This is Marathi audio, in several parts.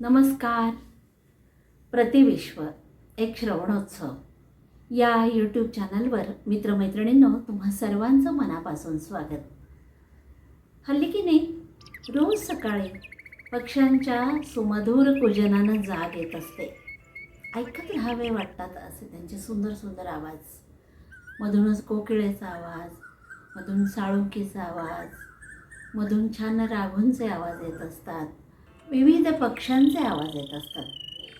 नमस्कार. प्रतिविश्व एक श्रवणोत्सव. या यूट्यूब चॅनलवर मित्रमैत्रिणींनो तुम्हा सर्वांचं मनापासून स्वागत. हल्ली की नाही रोज सकाळी पक्ष्यांच्या सुमधुर कुजनानं जाग येत असते. ऐकत राहावे वाटतात असे त्यांचे सुंदर सुंदर आवाज. मधूनच कोकिळेचा आवाज मधून साळुंकीचा आवाज मधून छान राघूंचे आवाज येत असतात. विविध पक्ष्यांचे आवाज येत असतात.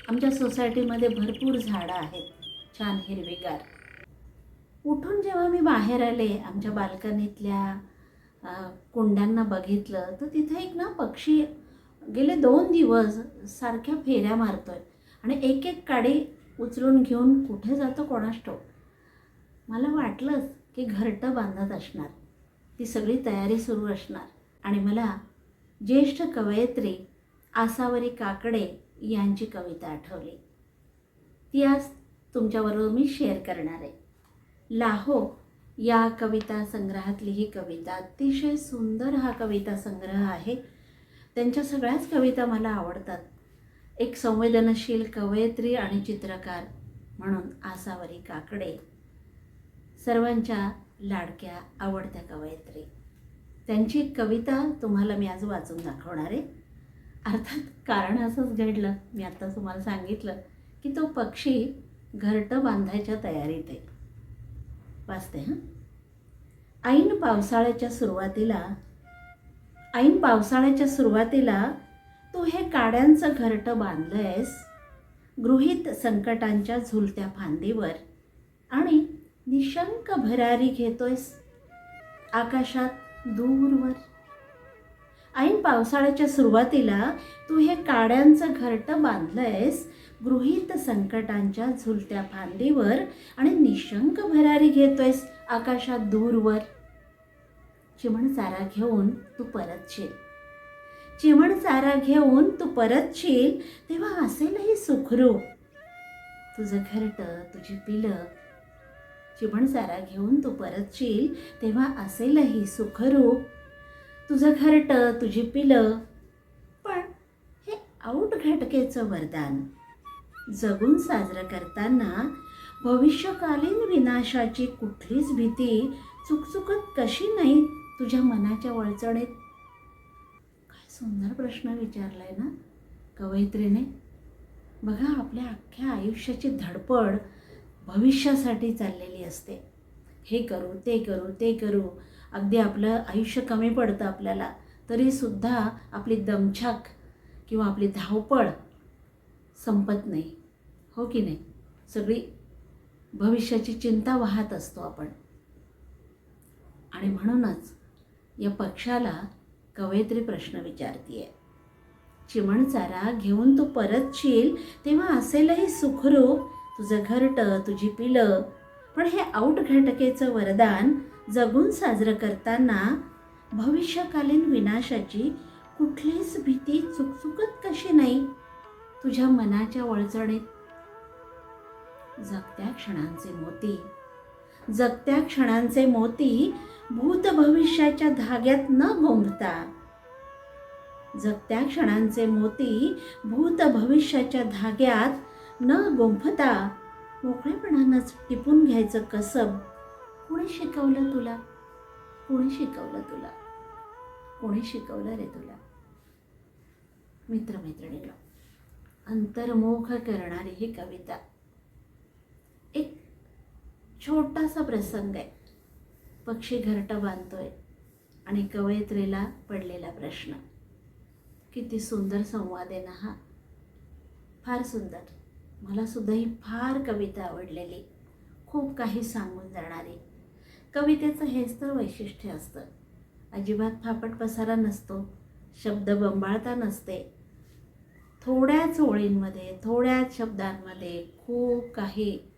आमच्या सोसायटीमध्ये भरपूर झाडं आहेत. छान हिरवीगार. उठून जेव्हा मी बाहेर आले आमच्या बाल्कनीतल्या कुंड्यांना बघितलं तर तिथे एक ना पक्षी गेले दोन दिवस सारख्या फेऱ्या मारतो आहे आणि एक एक काडी उचलून घेऊन कुठे जातो कोणाष्टो मला वाटलंच की घरटं बांधत असणार. ती सगळी तयारी सुरू असणार. आणि मला ज्येष्ठ कवयित्री आसावरी काकडे यांची कविता आठवली. ती आज तुमच्याबरोबर मी शेअर करणार आहे. लाहो या कविता संग्रहातली ही कविता. अतिशय सुंदर हा कविता संग्रह आहे. त्यांच्या सगळ्याच कविता मला आवडतात. एक संवेदनशील कवयित्री आणि चित्रकार म्हणून आसावरी काकडे. सर्वांच्या लाडक्या आवडत्या कवयित्री. त्यांची एक कविता तुम्हाला मी आज वाचून दाखवणार आहे. अर्थात कारण असंच घडलं मी आत्ता तुम्हाला सांगितलं की तो पक्षी घरटं बांधायच्या तयारीत आहे. वाचते हां? ऐन पावसाळ्याच्या सुरुवातीला ऐन पावसाळ्याच्या सुरुवातीला तू हे काड्यांचं घरटं बांधलंयस गृहीत संकटांच्या झुलत्या फांदीवर आणि निशंक भरारी घेतोयस आकाशात दूरवर. ऐन पावसाळ्याच्या सुरुवातीला तू हे काड्यांचं घरटं बांधलंयस गृहीत संकटांच्या झुलत्या फांदीवर आणि निशंक भरारी घेतोयस आकाशात दूरवर चिमण चारा घेऊन तू परतशील चिमण चारा घेऊन तू परतशील तेव्हा असेलही सुखरू तुझं घरटं तुझी पिलं. चिमण चारा घेऊन तू परतशील तेव्हा असेलही सुखरूप. तुझं घरटं तुझी पिलं. पण हे आऊट घटकेचं वरदान. जगून साजरं करताना भविष्यकालीन विनाशाची कुठलीच भीती चुकचुकत कशी नाही तुझ्या मनाच्या वळचणीत? काय सुंदर प्रश्न विचारलाय ना कवयित्रीने. बघा आपल्या अख्ख्या आयुष्याची धडपड भविष्यासाठी चाललेली असते. हे करू ते करू ते करू. अगदी आपलं आयुष्य कमी पडतं आपल्याला तरीसुद्धा आपली दमछाक किंवा आपली धावपळ संपत नाही. हो की नाही? सगळी भविष्याची चिंता वाहत असतो आपण. आणि म्हणूनच या पक्षाला कवयित्री प्रश्न विचारतीये. चिमण चारा घेऊन तू परतशील तेव्हा असेलही सुखरूप. तुझं घरटं तुझी पिलं. पण हे आऊट घटकेचं वरदान जगून साजरं करताना भविष्यकालीन विनाशाची कुठलीच भीती चुकचुकत कशी नाही? तुझ्या मनाच्या वळचणीत. जगत्या क्षणांचे मोती. जगत्या क्षणांचे मोती भूत भविष्याच्या धाग्यात न गोंबता जगत्या क्षणांचे मोती भूत भविष्याच्या धाग्यात न गोंफता मोकळेपणानंच टिपून घ्यायचं कसब. कोणी शिकवलं तुला? कोणी शिकवलं तुला? कोणी शिकवलं रे तुला? मित्रमैत्रिणीला अंतर्मोख करणारी ही कविता. एक छोटासा प्रसंग आहे. पक्षी घरटं बांधतोय आणि कवयित्रीला पडलेला प्रश्न. किती सुंदर संवाद आहे ना हा? फार सुंदर. मला सुद्धा ही फार कविता आवडलेली. खूप काही सांगून जाणारी. कवितेचं हेच तर वैशिष्ट्य असतं. अजिबात फापट पसारा नसतो. शब्द बंबाळता नसते. थोड्याच ओळींमध्ये थोड्याच शब्दांमध्ये खूप काही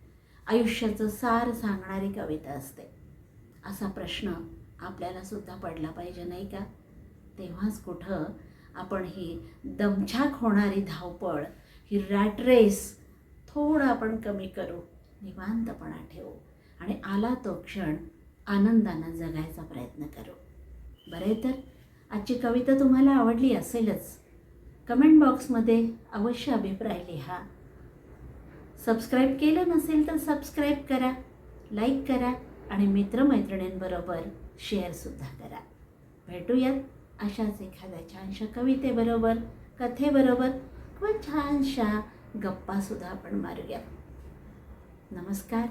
आयुष्याचं सार सांगणारी कविता असते. असा प्रश्न आपल्याला सुद्धा पडला पाहिजे नाही का? तेव्हाच कुठं आपण ही दमछाक होणारी धावपळ ही रॅट रेस थोडं आपण कमी करू निवांतपणा ठेवू. आणि आला तो क्षण आनंदानं जगायचा प्रयत्न करू. बरे तर? आजची कविता तुम्हाला आवडली असेलच. कमेंट बॉक्समध्ये अवश्य अभिप्राय लिहा. सबस्क्राईब केलं नसेल तर सबस्क्राईब करा लाईक करा आणि मित्रमैत्रिणींबरोबर शेअरसुद्धा करा. भेटूयात अशाच एखाद्या छानशा कवितेबरोबर कथेबरोबर किंवा छानशा गप्पासुद्धा आपण मारूया. नमस्कार.